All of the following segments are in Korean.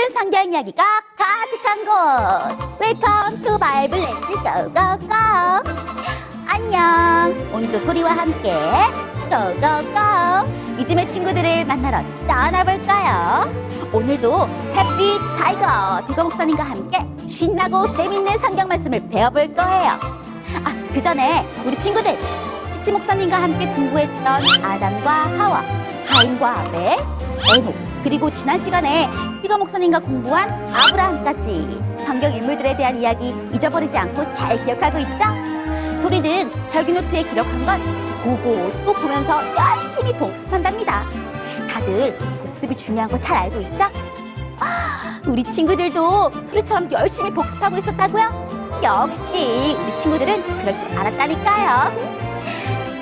두근두근 성경 이야기가 가득한 곳. 웰컴 투 바이블 렌즈 고고고 안녕. 오늘도 소리와 함께 고고고 믿음의 친구들을 만나러 떠나볼까요? 오늘도 해피 타이거 비거 목사님과 함께 신나고 재밌는 성경 말씀을 배워볼 거예요. 아 그 전에 우리 친구들 피치 목사님과 함께 공부했던 아담과 하와 가인과 아벨 에녹 그리고 지난 시간에 피가 목사님과 공부한 아브라함까지 성경 인물들에 대한 이야기 잊어버리지 않고 잘 기억하고 있죠? 소리는 절기 노트에 기록한 건 보고 또 보면서 열심히 복습한답니다. 다들 복습이 중요한 거 잘 알고 있죠? 아, 우리 친구들도 소리처럼 열심히 복습하고 있었다고요? 역시 우리 친구들은 그럴 줄 알았다니까요.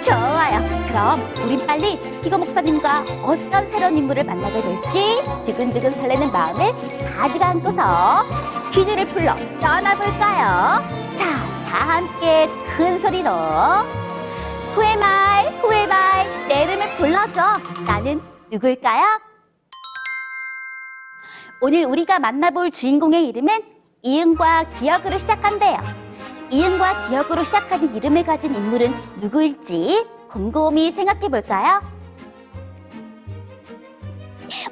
좋아요. 그럼 우린 빨리 피거 목사님과 어떤 새로운 인물을 만나게 될지 두근두근 설레는 마음을 가득 안고서 퀴즈를 풀러 떠나볼까요? 자, 다 함께 큰 소리로 후회말, 후회말, 내 이름을 불러줘. 나는 누굴까요? 오늘 우리가 만나볼 주인공의 이름은 이응과 기억으로 시작한대요. 이응과 기억으로 시작하는 이름을 가진 인물은 누구일지 곰곰이 생각해 볼까요?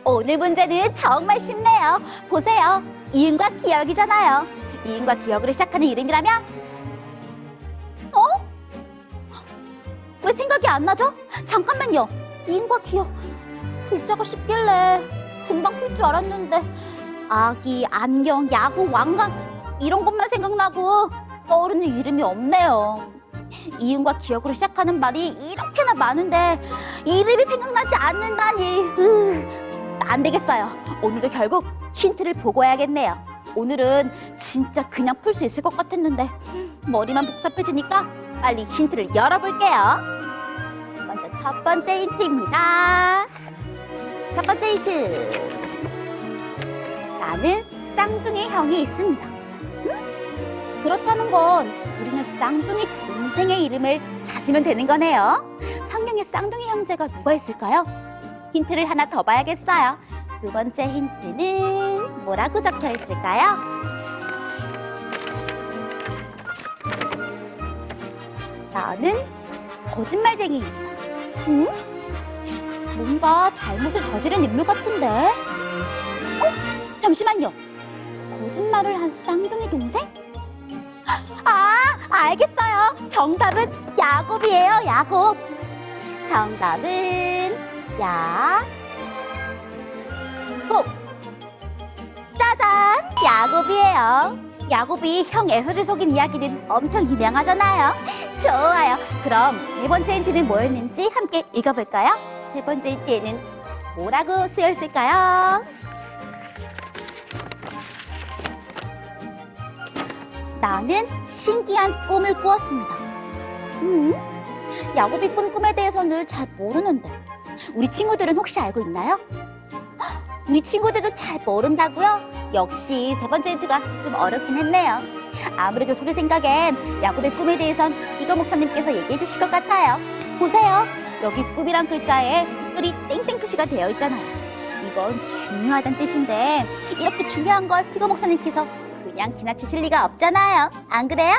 오늘 문제는 정말 쉽네요. 보세요. 이응과 기억이잖아요. 이응과 기억으로 시작하는 이름이라면 어? 왜 생각이 안 나죠? 잠깐만요. 이응과 기억 글자가 쉽길래 금방 풀 줄 알았는데 아기, 안경, 야구, 왕관 이런 것만 생각나고 떠오르는 이름이 없네요. 이응과 기억으로 시작하는 말이 이렇게나 많은데 이름이 생각나지 않는다니. 으, 안 되겠어요. 오늘도 결국 힌트를 보고 와야겠네요. 오늘은 진짜 그냥 풀 수 있을 것 같았는데 머리만 복잡해지니까 빨리 힌트를 열어볼게요. 먼저 첫 번째 힌트입니다. 첫 번째 힌트. 나는 쌍둥이 형이 있습니다. 음? 그렇다는 건 우리는 쌍둥이 동생의 이름을 찾으면 되는 거네요. 성경에 쌍둥이 형제가 누가 있을까요? 힌트를 하나 더 봐야겠어요. 두 번째 힌트는 뭐라고 적혀 있을까요? 나는 거짓말쟁이입니다. 응? 뭔가 잘못을 저지른 인물 같은데? 어? 잠시만요. 거짓말을 한 쌍둥이 동생? 아, 알겠어요. 정답은 야곱이에요, 야곱. 정답은 야, 곱. 짜잔, 야곱이에요. 야곱이 형 에서를 속인 이야기는 엄청 유명하잖아요. 좋아요. 그럼 세 번째 힌트는 뭐였는지 함께 읽어볼까요? 세 번째 힌트에는 뭐라고 쓰여 있을까요? 나는 신기한 꿈을 꾸었습니다. 음? 야곱이 꾼 꿈에 대해서는 잘 모르는데 우리 친구들은 혹시 알고 있나요? 헉, 우리 친구들도 잘 모른다고요? 역시 세 번째 힌트가 좀 어렵긴 했네요. 아무래도 소리 생각엔 야곱의 꿈에 대해선 이거 목사님께서 얘기해 주실 것 같아요. 보세요. 여기 꿈이란 글자에 특별히 땡땡 표시가 되어 있잖아요. 이건 중요하다는 뜻인데 이렇게 중요한 걸 피거 목사님께서 그냥 지나치실 리가 없잖아요. 안 그래요?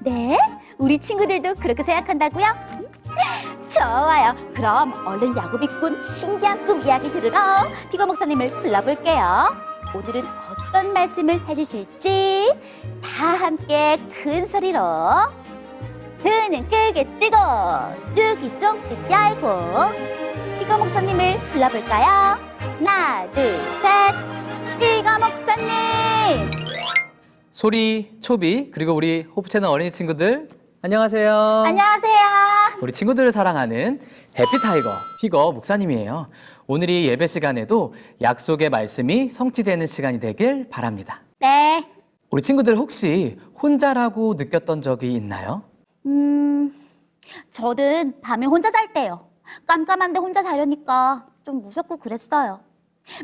네, 우리 친구들도 그렇게 생각한다고요? 좋아요. 그럼 얼른 야곱이 꾼 신기한 꿈 이야기 들으러 피거 목사님을 불러볼게요. 오늘은 어떤 말씀을 해주실지 다 함께 큰 소리로 두눈 크게 뜨고 뚜기 쫑긋 열고 피거 목사님을 불러볼까요? 하나, 둘, 셋. 피거 목사님! 소리, 초비, 그리고 우리 호프 채널 어린이 친구들 안녕하세요. 안녕하세요. 우리 친구들을 사랑하는 해피타이거 피거 목사님이에요. 오늘이 예배 시간에도 약속의 말씀이 성취되는 시간이 되길 바랍니다. 네. 우리 친구들 혹시 혼자라고 느꼈던 적이 있나요? 음, 저는 밤에 혼자 잘 때요. 깜깜한데 혼자 자려니까 좀 무섭고 그랬어요.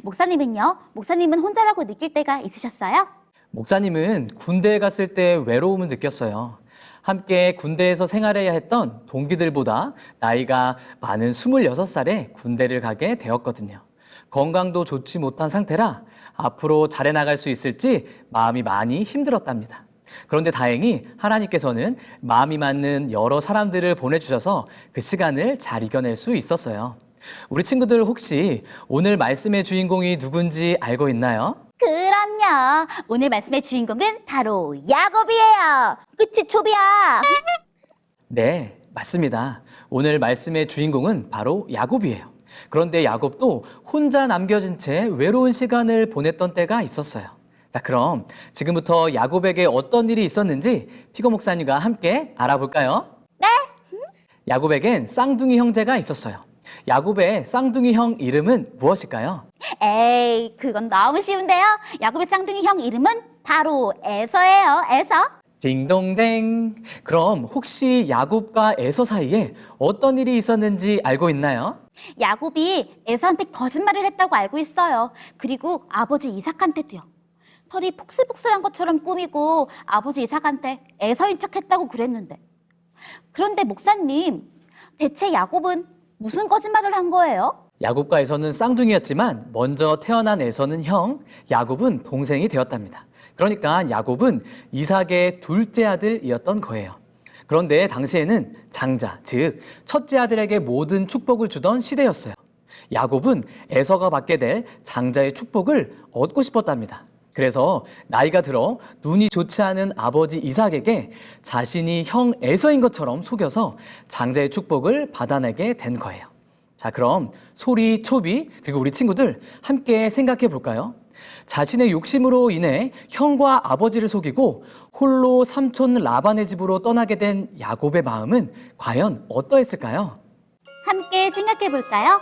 목사님은요? 목사님은 혼자라고 느낄 때가 있으셨어요? 목사님은 군대에 갔을 때 외로움을 느꼈어요. 함께 군대에서 생활해야 했던 동기들보다 나이가 많은 26살에 군대를 가게 되었거든요. 건강도 좋지 못한 상태라 앞으로 잘해 나갈 수 있을지 마음이 많이 힘들었답니다. 그런데 다행히 하나님께서는 마음이 맞는 여러 사람들을 보내주셔서 그 시간을 잘 이겨낼 수 있었어요. 우리 친구들 혹시 오늘 말씀의 주인공이 누군지 알고 있나요? 그럼요. 오늘 말씀의 주인공은 바로 야곱이에요. 그치, 초비야? 네, 맞습니다. 오늘 말씀의 주인공은 바로 야곱이에요. 그런데 야곱도 혼자 남겨진 채 외로운 시간을 보냈던 때가 있었어요. 자, 그럼 지금부터 야곱에게 어떤 일이 있었는지 피고 목사님과 함께 알아볼까요? 네. 야곱에겐 쌍둥이 형제가 있었어요. 야곱의 쌍둥이 형 이름은 무엇일까요? 에이, 그건 너무 쉬운데요. 야곱의 쌍둥이 형 이름은 바로 에서예요. 에서. 딩동댕. 그럼 혹시 야곱과 에서 사이에 어떤 일이 있었는지 알고 있나요? 야곱이 에서한테 거짓말을 했다고 알고 있어요. 그리고 아버지 이삭한테도요. 털이 폭슬폭슬한 것처럼 꾸미고 아버지 이삭한테 에서인 척했다고 그랬는데. 그런데 목사님, 대체 야곱은 무슨 거짓말을 한 거예요? 야곱과 에서는 쌍둥이였지만 먼저 태어난 에서는 형, 야곱은 동생이 되었답니다. 그러니까 야곱은 이삭의 둘째 아들이었던 거예요. 그런데 당시에는 장자, 즉 첫째 아들에게 모든 축복을 주던 시대였어요. 야곱은 에서가 받게 될 장자의 축복을 얻고 싶었답니다. 그래서 나이가 들어 눈이 좋지 않은 아버지 이삭에게 자신이 형 에서인 것처럼 속여서 장자의 축복을 받아내게 된 거예요. 자, 그럼 소리, 초비, 그리고 우리 친구들 함께 생각해 볼까요? 자신의 욕심으로 인해 형과 아버지를 속이고 홀로 삼촌 라반의 집으로 떠나게 된 야곱의 마음은 과연 어떠했을까요? 함께 생각해 볼까요?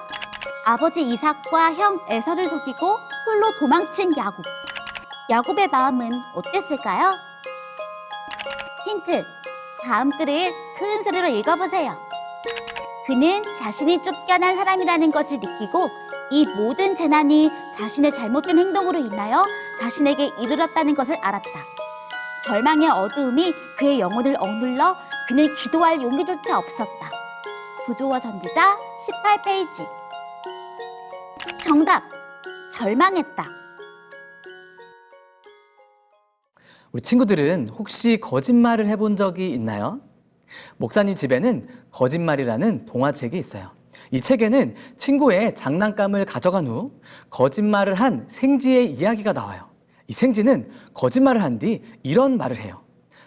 아버지 이삭과 형 에서를 속이고 홀로 도망친 야곱. 야곱의 마음은 어땠을까요? 힌트. 다음 글을 큰 소리로 읽어보세요. 그는 자신이 쫓겨난 사람이라는 것을 느끼고 이 모든 재난이 자신의 잘못된 행동으로 인하여 자신에게 이르렀다는 것을 알았다. 절망의 어두움이 그의 영혼을 억눌러 그는 기도할 용기조차 없었다. 구조와 선지자 18페이지. 정답. 절망했다. 우리 친구들은 혹시 거짓말을 해본 적이 있나요? 목사님 집에는 거짓말이라는 동화책이 있어요. 이 책에는 친구의 장난감을 가져간 후 거짓말을 한 생지의 이야기가 나와요. 이 생지는 거짓말을 한 뒤 이런 말을 해요.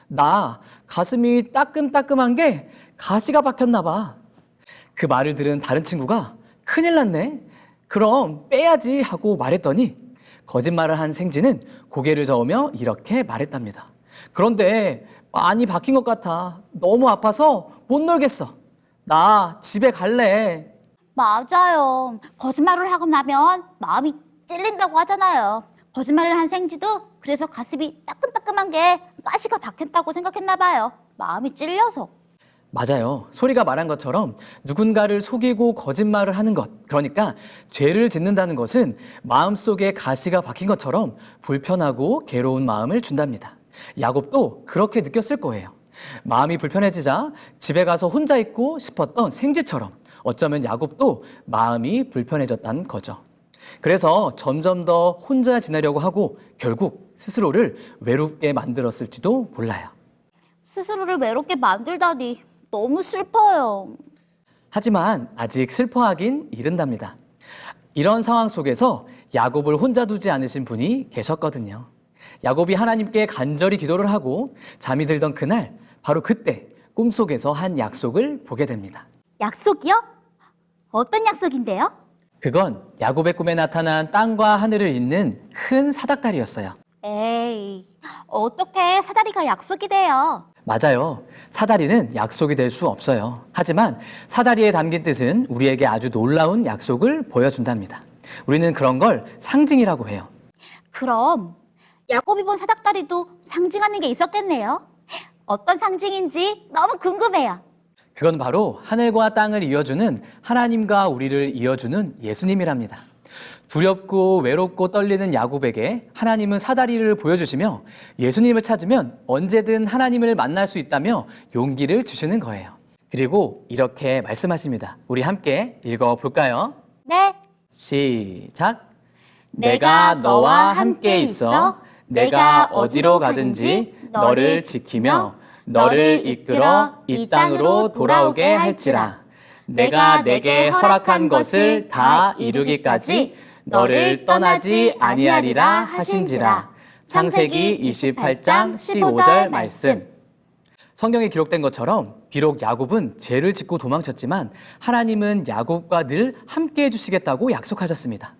나 가슴이 따끔따끔한 게 가시가 박혔나 봐. 그 말을 들은 다른 친구가 큰일 났네. 그럼 빼야지 하고 말했더니 거짓말을 한 생지는 고개를 저으며 이렇게 말했답니다. 그런데 많이 박힌 것 같아. 너무 아파서 못 놀겠어. 나 집에 갈래. 맞아요. 거짓말을 하고 나면 마음이 찔린다고 하잖아요. 거짓말을 한 생지도 그래서 가슴이 따끔따끔한 게 가시가 박혔다고 생각했나 봐요. 마음이 찔려서. 맞아요. 소리가 말한 것처럼 누군가를 속이고 거짓말을 하는 것, 그러니까 죄를 짓는다는 것은 마음속에 가시가 박힌 것처럼 불편하고 괴로운 마음을 준답니다. 야곱도 그렇게 느꼈을 거예요. 마음이 불편해지자 집에 가서 혼자 있고 싶었던 생지처럼 어쩌면 야곱도 마음이 불편해졌다는 거죠. 그래서 점점 더 혼자 지내려고 하고 결국 스스로를 외롭게 만들었을지도 몰라요. 스스로를 외롭게 만들다니 너무 슬퍼요. 하지만 아직 슬퍼하긴 이른답니다. 이런 상황 속에서 야곱을 혼자 두지 않으신 분이 계셨거든요. 야곱이 하나님께 간절히 기도를 하고 잠이 들던 그날 바로 그때 꿈속에서 한 약속을 보게 됩니다. 약속이요? 어떤 약속인데요? 그건 야곱의 꿈에 나타난 땅과 하늘을 잇는 큰 사닥다리였어요. 에이, 어떻게 사다리가 약속이 돼요? 맞아요. 사다리는 약속이 될 수 없어요. 하지만 사다리에 담긴 뜻은 우리에게 아주 놀라운 약속을 보여준답니다. 우리는 그런 걸 상징이라고 해요. 그럼 야곱이 본 사닥다리도 상징하는 게 있었겠네요. 어떤 상징인지 너무 궁금해요. 그건 바로 하늘과 땅을 이어주는 하나님과 우리를 이어주는 예수님이랍니다. 두렵고 외롭고 떨리는 야곱에게 하나님은 사다리를 보여주시며 예수님을 찾으면 언제든 하나님을 만날 수 있다며 용기를 주시는 거예요. 그리고 이렇게 말씀하십니다. 우리 함께 읽어볼까요? 네, 시작. 내가 너와 함께 있어 내가 어디로 가든지 너를 지키며 너를 이끌어 이 땅으로 돌아오게 할지라. 내가 내게 허락한 것을 다 이루기까지 너를 떠나지 아니하리라 하신지라. 창세기 28장 15절 말씀. 성경에 기록된 것처럼 비록 야곱은 죄를 짓고 도망쳤지만 하나님은 야곱과 늘 함께 해주시겠다고 약속하셨습니다.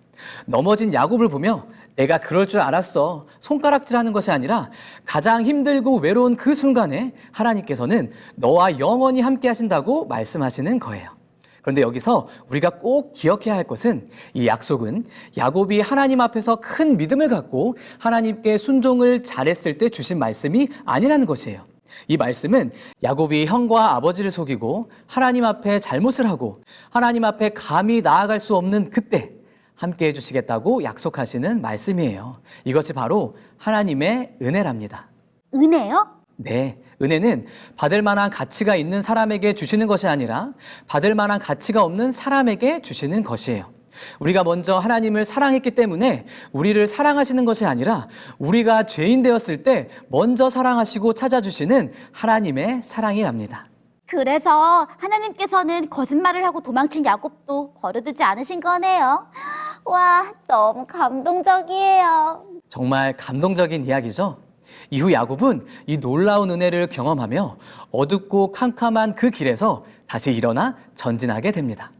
넘어진 야곱을 보며 내가 그럴 줄 알았어. 손가락질 하는 것이 아니라 가장 힘들고 외로운 그 순간에 하나님께서는 너와 영원히 함께 하신다고 말씀하시는 거예요. 그런데 여기서 우리가 꼭 기억해야 할 것은 이 약속은 야곱이 하나님 앞에서 큰 믿음을 갖고 하나님께 순종을 잘했을 때 주신 말씀이 아니라는 것이에요. 이 말씀은 야곱이 형과 아버지를 속이고 하나님 앞에 잘못을 하고 하나님 앞에 감히 나아갈 수 없는 그때 함께 해주시겠다고 약속하시는 말씀이에요. 이것이 바로 하나님의 은혜랍니다. 은혜요? 네, 은혜는 받을 만한 가치가 있는 사람에게 주시는 것이 아니라 받을 만한 가치가 없는 사람에게 주시는 것이에요. 우리가 먼저 하나님을 사랑했기 때문에 우리를 사랑하시는 것이 아니라 우리가 죄인 되었을 때 먼저 사랑하시고 찾아주시는 하나님의 사랑이랍니다. 그래서 하나님께서는 거짓말을 하고 도망친 야곱도 버려두지 않으신 거네요. 와, 너무 감동적이에요. 정말 감동적인 이야기죠. 이후 야곱은 이 놀라운 은혜를 경험하며 어둡고 캄캄한 그 길에서 다시 일어나 전진하게 됩니다.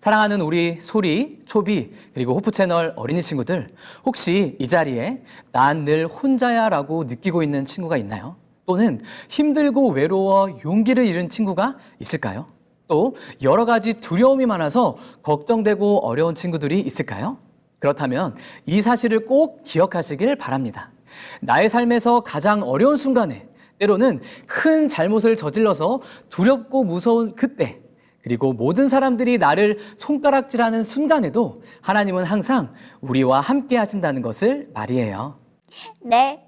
사랑하는 우리 소리, 초비, 그리고 호프 채널 어린이 친구들, 혹시 이 자리에 난 늘 혼자야 라고 느끼고 있는 친구가 있나요? 또는 힘들고 외로워 용기를 잃은 친구가 있을까요? 또 여러 가지 두려움이 많아서 걱정되고 어려운 친구들이 있을까요? 그렇다면 이 사실을 꼭 기억하시길 바랍니다. 나의 삶에서 가장 어려운 순간에 때로는 큰 잘못을 저질러서 두렵고 무서운 그때 그리고 모든 사람들이 나를 손가락질하는 순간에도 하나님은 항상 우리와 함께 하신다는 것을 말이에요. 네,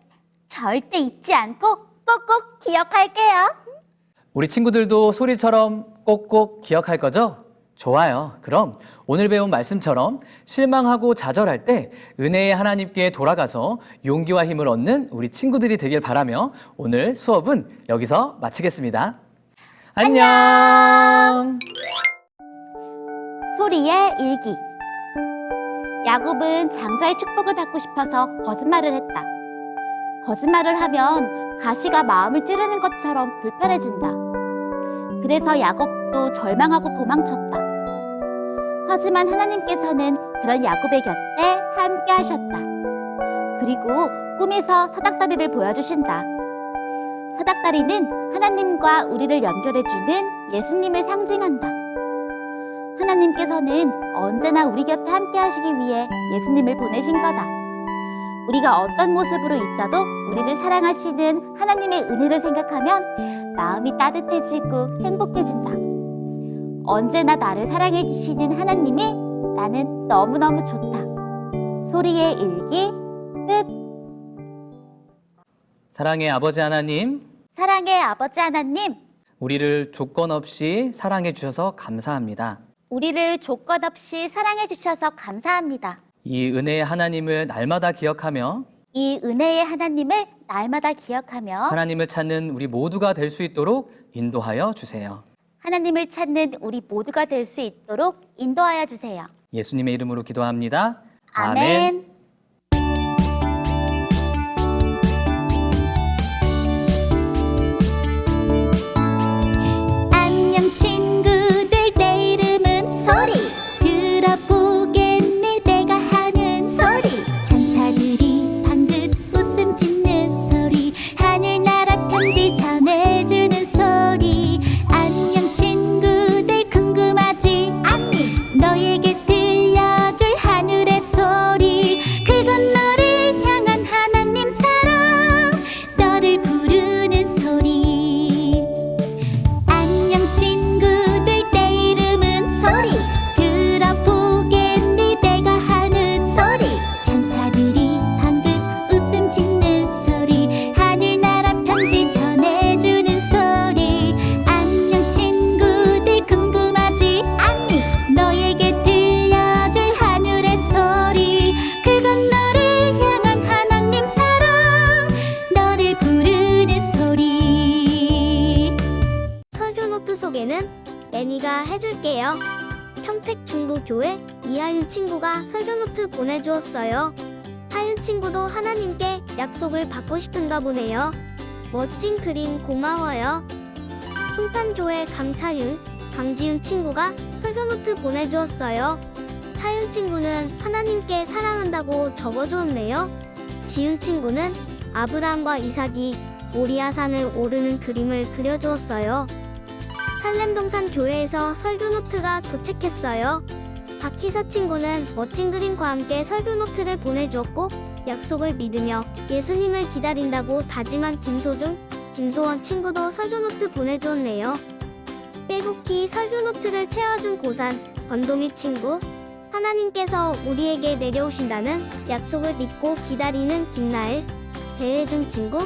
절대 잊지 않고 꼭꼭 기억할게요. 우리 친구들도 소리처럼 꼭꼭 기억할 거죠? 좋아요. 그럼 오늘 배운 말씀처럼 실망하고 좌절할 때 은혜의 하나님께 돌아가서 용기와 힘을 얻는 우리 친구들이 되길 바라며 오늘 수업은 여기서 마치겠습니다. 안녕! 소리의 일기. 야곱은 장자의 축복을 받고 싶어서 거짓말을 했다. 거짓말을 하면 가시가 마음을 찌르는 것처럼 불편해진다. 그래서 야곱도 절망하고 도망쳤다. 하지만 하나님께서는 그런 야곱의 곁에 함께 하셨다. 그리고 꿈에서 사닥다리를 보여주신다. 사닥다리는 하나님과 우리를 연결해주는 예수님을 상징한다. 하나님께서는 언제나 우리 곁에 함께 하시기 위해 예수님을 보내신 거다. 우리가 어떤 모습으로 있어도 우리를 사랑하시는 하나님의 은혜를 생각하면 마음이 따뜻해지고 행복해진다. 언제나 나를 사랑해 주시는 하나님이 나는 너무너무 좋다. 소리의 일기 끝. 사랑의 아버지 하나님, 사랑의 아버지 하나님, 우리를 조건 없이 사랑해 주셔서 감사합니다. 우리를 조건 없이 사랑해 주셔서 감사합니다. 이 은혜의 하나님을 날마다 기억하며 이 은혜의 하나님을 날마다 기억하며 하나님을 찾는 우리 모두가 될 수 있도록 인도하여 주세요. 하나님을 찾는 우리 모두가 될 수 있도록 인도하여 주세요. 예수님의 이름으로 기도합니다. 아멘. 안녕 애니가 해줄게요. 평택 중부교회 이하윤 친구가 설교노트 보내주었어요. 하윤 친구도 하나님께 약속을 받고 싶은가 보네요. 멋진 그림 고마워요. 송탄교회 강차윤, 강지윤 친구가 설교노트 보내주었어요. 차윤 친구는 하나님께 사랑한다고 적어주었네요. 지윤 친구는 아브라함과 이삭이 모리아산을 오르는 그림을 그려주었어요. 살렘동산 교회에서 설교노트가 도착했어요. 박희서 친구는 멋진 그림과 함께 설교노트를 보내주었고 약속을 믿으며 예수님을 기다린다고 다짐한 김소중, 김소원 친구도 설교노트 보내주었네요. 빼곡히 설교노트를 채워준 고산, 권동희 친구, 하나님께서 우리에게 내려오신다는 약속을 믿고 기다리는 김나일, 배혜준 친구,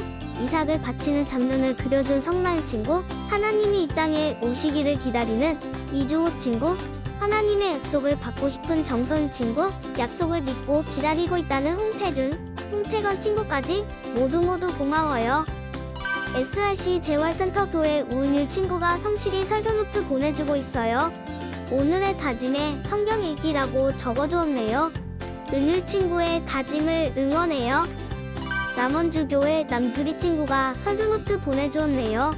이삭을 바치는 장면을 그려준 성나일 친구, 하나님이 이 땅에 오시기를 기다리는 이주호 친구, 하나님의 약속을 받고 싶은 정선 친구, 약속을 믿고 기다리고 있다는 홍태준, 홍태건 친구까지 모두 모두 고마워요. SRC 재활센터 교회 우은일 친구가 성실히 설교 노트 보내주고 있어요. 오늘의 다짐에 성경 읽기라고 적어주었네요. 은일 친구의 다짐을 응원해요. 남원주교회 남두리 친구가 설교노트 보내주었네요.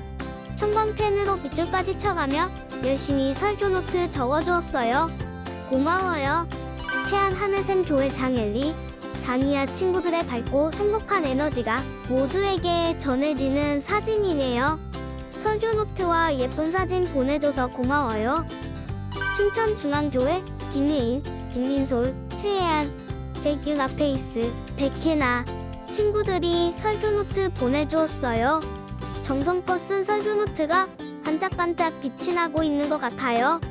형광펜으로 빗줄까지 쳐가며 열심히 설교노트 적어주었어요. 고마워요. 태안 하늘샘 교회 장엘리, 장이야 친구들의 밝고 행복한 에너지가 모두에게 전해지는 사진이네요. 설교노트와 예쁜 사진 보내줘서 고마워요. 춘천중앙교회 김예인, 김민솔, 최혜안, 백윤 아페이스, 백혜나 친구들이 설교노트 보내주었어요. 정성껏 쓴 설교노트가 반짝반짝 빛이 나고 있는 것 같아요.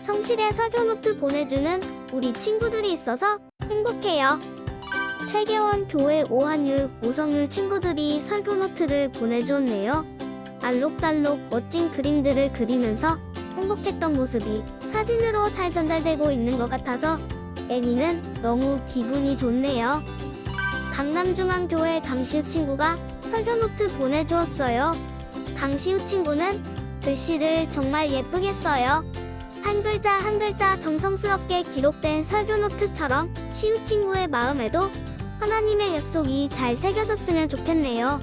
성실의 설교노트 보내주는 우리 친구들이 있어서 행복해요. 퇴계원 교회 오한율, 오성율 친구들이 설교노트를 보내주었네요. 알록달록 멋진 그림들을 그리면서 행복했던 모습이 사진으로 잘 전달되고 있는 것 같아서 애니는 너무 기분이 좋네요. 강남중앙교회 강시우 친구가 설교노트 보내주었어요. 강시우 친구는 글씨를 정말 예쁘게 써요. 한 글자 한 글자 정성스럽게 기록된 설교노트처럼 시우 친구의 마음에도 하나님의 약속이 잘 새겨졌으면 좋겠네요.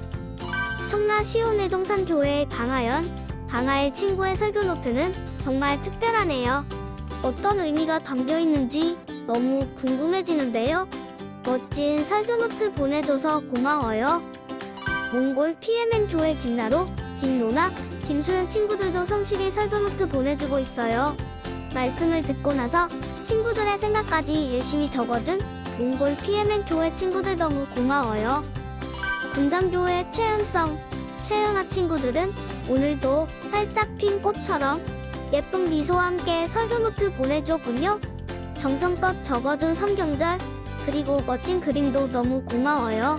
청라 시온내동산 교회 강하연, 강하엘 친구의 설교노트는 정말 특별하네요. 어떤 의미가 담겨 있는지 너무 궁금해지는데요. 멋진 설교노트 보내줘서 고마워요. 몽골 PMN 교회 김나로, 김노나, 김소연 친구들도 성실히 설교노트 보내주고 있어요. 말씀을 듣고 나서 친구들의 생각까지 열심히 적어준 몽골 PMN 교회 친구들 너무 고마워요. 분당교회 최은성, 최은아 친구들은 오늘도 활짝 핀 꽃처럼 예쁜 미소와 함께 설교노트 보내줬군요. 정성껏 적어준 성경절, 그리고 멋진 그림도 너무 고마워요.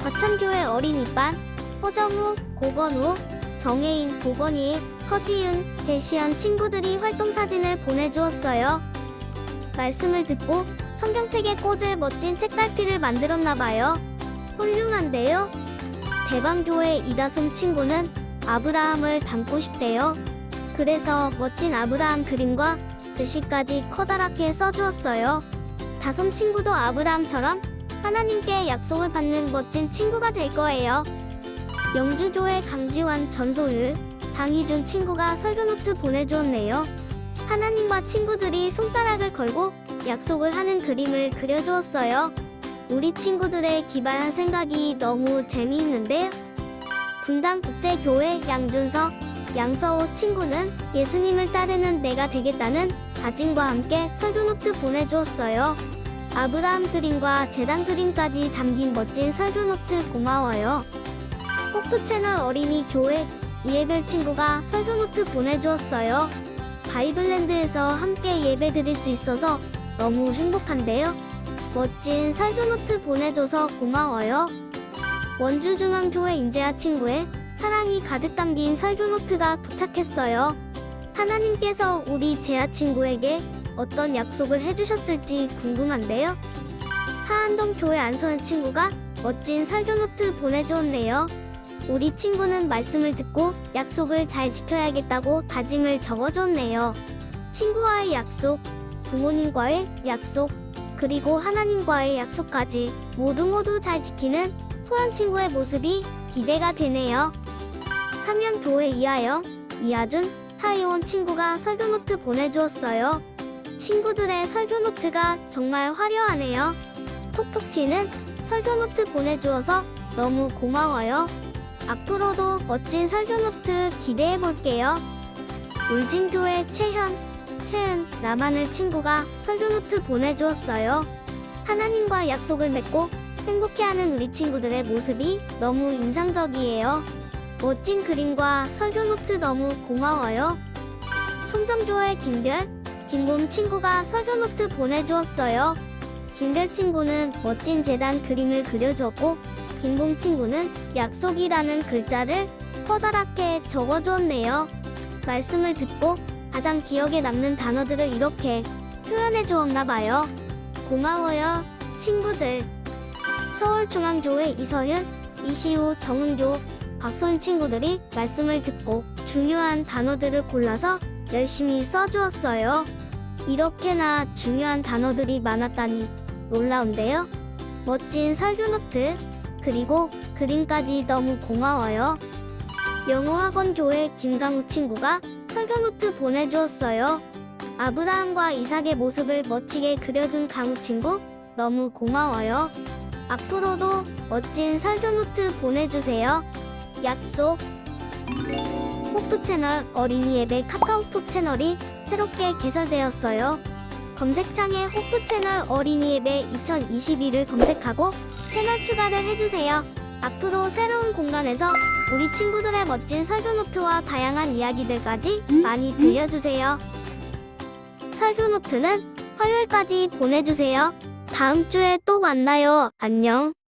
과천교회 어린이반, 허정우, 고건우, 정혜인, 고건희, 허지윤, 배시연 친구들이 활동 사진을 보내주었어요. 말씀을 듣고 성경책에 꽂을 멋진 책갈피를 만들었나봐요. 훌륭한데요? 대방교회 이다솜 친구는 아브라함을 닮고 싶대요. 그래서 멋진 아브라함 그림과 글씨까지 커다랗게 써주었어요. 다솜 친구도 아브라함처럼 하나님께 약속을 받는 멋진 친구가 될 거예요. 영주교회 강지환 전소율, 강희준 친구가 설교노트 보내주었네요. 하나님과 친구들이 손가락을 걸고 약속을 하는 그림을 그려주었어요. 우리 친구들의 기발한 생각이 너무 재미있는데요. 분당 국제교회 양준석, 양서호 친구는 예수님을 따르는 내가 되겠다는 다짐과 함께 설교노트 보내주었어요. 아브라함 그림과 재단 그림까지 담긴 멋진 설교 노트 고마워요. 호프 채널 어린이 교회 이해별 친구가 설교 노트 보내주었어요. 바이블랜드에서 함께 예배 드릴 수 있어서 너무 행복한데요. 멋진 설교 노트 보내줘서 고마워요. 원주중앙교회 인재아 친구의 사랑이 가득 담긴 설교 노트가 도착했어요. 하나님께서 우리 재아 친구에게 어떤 약속을 해주셨을지 궁금한데요. 하안동 교회 안소연 친구가 멋진 설교노트 보내주었네요. 우리 친구는 말씀을 듣고 약속을 잘 지켜야겠다고 다짐을 적어줬네요. 친구와의 약속, 부모님과의 약속, 그리고 하나님과의 약속까지 모두 모두 잘 지키는 소연 친구의 모습이 기대가 되네요. 참여교회 이하영, 이하준, 타이원 친구가 설교노트 보내주었어요. 친구들의 설교 노트가 정말 화려하네요. 톡톡 튀는 설교 노트 보내주어서 너무 고마워요. 앞으로도 멋진 설교 노트 기대해 볼게요. 울진교회 채현, 채은, 나만을 친구가 설교 노트 보내주었어요. 하나님과 약속을 맺고 행복해하는 우리 친구들의 모습이 너무 인상적이에요. 멋진 그림과 설교 노트 너무 고마워요. 청정교회 김별, 김봄 친구가 설교노트 보내주었어요. 김별 친구는 멋진 재단 그림을 그려주었고, 김봄 친구는 약속이라는 글자를 커다랗게 적어주었네요. 말씀을 듣고 가장 기억에 남는 단어들을 이렇게 표현해 주었나 봐요. 고마워요, 친구들. 서울중앙교회 이서윤, 이시우, 정은교, 박소연 친구들이 말씀을 듣고 중요한 단어들을 골라서 열심히 써주었어요. 이렇게나 중요한 단어들이 많았다니 놀라운데요. 멋진 설교 노트, 그리고 그림까지 너무 고마워요. 영어학원 교회 김강우 친구가 설교 노트 보내주었어요. 아브라함과 이삭의 모습을 멋지게 그려준 강우 친구 너무 고마워요. 앞으로도 멋진 설교 노트 보내주세요. 약속. 호프 채널 어린이 예배 카카오톡 채널이 새롭게 개설되었어요. 검색창에 호프 채널 어린이 예배 2022를 검색하고 채널 추가를 해주세요. 앞으로 새로운 공간에서 우리 친구들의 멋진 설교 노트와 다양한 이야기들까지 많이 들려주세요. 설교 노트는 화요일까지 보내주세요. 다음 주에 또 만나요. 안녕.